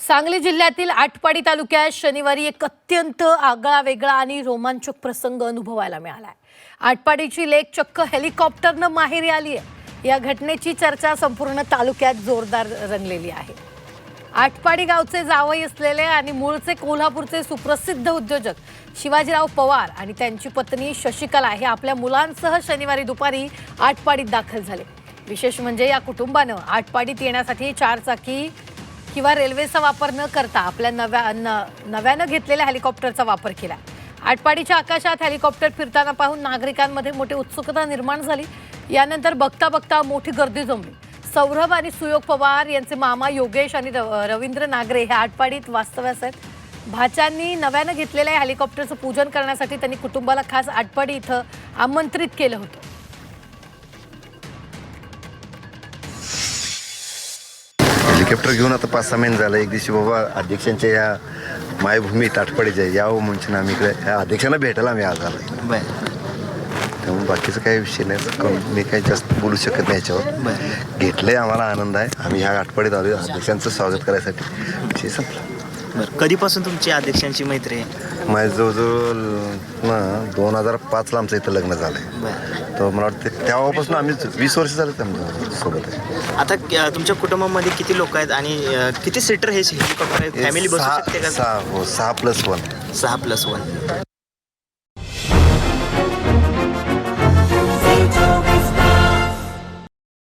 सांगली जिल्ह्यातील आटपाडी तालुक्यात शनिवारी एक अत्यंत आगळा वेगळा आणि रोमांचक प्रसंग अनुभवायला मिळालाय. आटपाडीची लेक चक्क हेलिकॉप्टरनं माहेरी आली आहे या घटनेची चर्चा संपूर्ण तालुक्यात जोरदार रंगलेली आहे. आटपाडी गावचे जावई असलेले आणि मूळचे कोल्हापूरचे सुप्रसिद्ध उद्योजक शिवाजीराव पवार आणि त्यांची पत्नी शशिकला हे आपल्या मुलांसह शनिवारी दुपारी आटपाडीत दाखल झाले. विशेष म्हणजे या कुटुंबानं आटपाडीत येण्यासाठी चारचाकी किंवा रेल्वेचा वापर न करता आपल्या नव्या न नव्यानं घेतलेल्या हेलिकॉप्टरचा वापर केला. आटपाडीच्या आकाशात हेलिकॉप्टर फिरताना पाहून नागरिकांमध्ये मोठी उत्सुकता निर्माण झाली. यानंतर बघता बघता मोठी गर्दी जमली. सौरभ आणि सुयोग पवार यांचे मामा योगेश आणि रवींद्र नागरे हे आटपाडीत वास्तव्यास आहेत. भाच्यांनी नव्यानं घेतलेल्या हेलिकॉप्टरचं पूजन करण्यासाठी त्यांनी कुटुंबाला खास आटपाडी इथं आमंत्रित केलं होतं. हेलिकॉप्टर घेऊन आता पाच सहा महिने झालं. एक दिवशी बाबा अध्यक्षांच्या या मायभूमी ताटपाडीच्या यावं म्हणून आम्ही इकडे या अध्यक्षांना भेटायला आम्ही आज आलो त्यामुळे बाकीचं काही विषय नाही. मी काही जास्त बोलू शकत नाही याच्यावर. घेतलंय आम्हाला आनंद आहे. आम्ही ह्या आठवड्यात आलो अध्यक्षांचं स्वागत करायसाठी. विषय संपला. बर कधीपासून तुमची अध्यक्षांची मैत्री आहे? माझं जवळजवळ ना दोन हजार पाचला आमचं इथं लग्न झालं आहे बर. तर मला वाटतं तेव्हापासून आम्ही वीस वर्ष झालं आमच्यासोबत. आहे आता अ, तुमच्या कुटुंबामध्ये किती लोक आहेत आणि अ, किती सीटर हे हेलिकॉप्टर आहे फॅमिली बसू शकते सहा का? सहा हो सहा प्लस वन सहा प्लस वन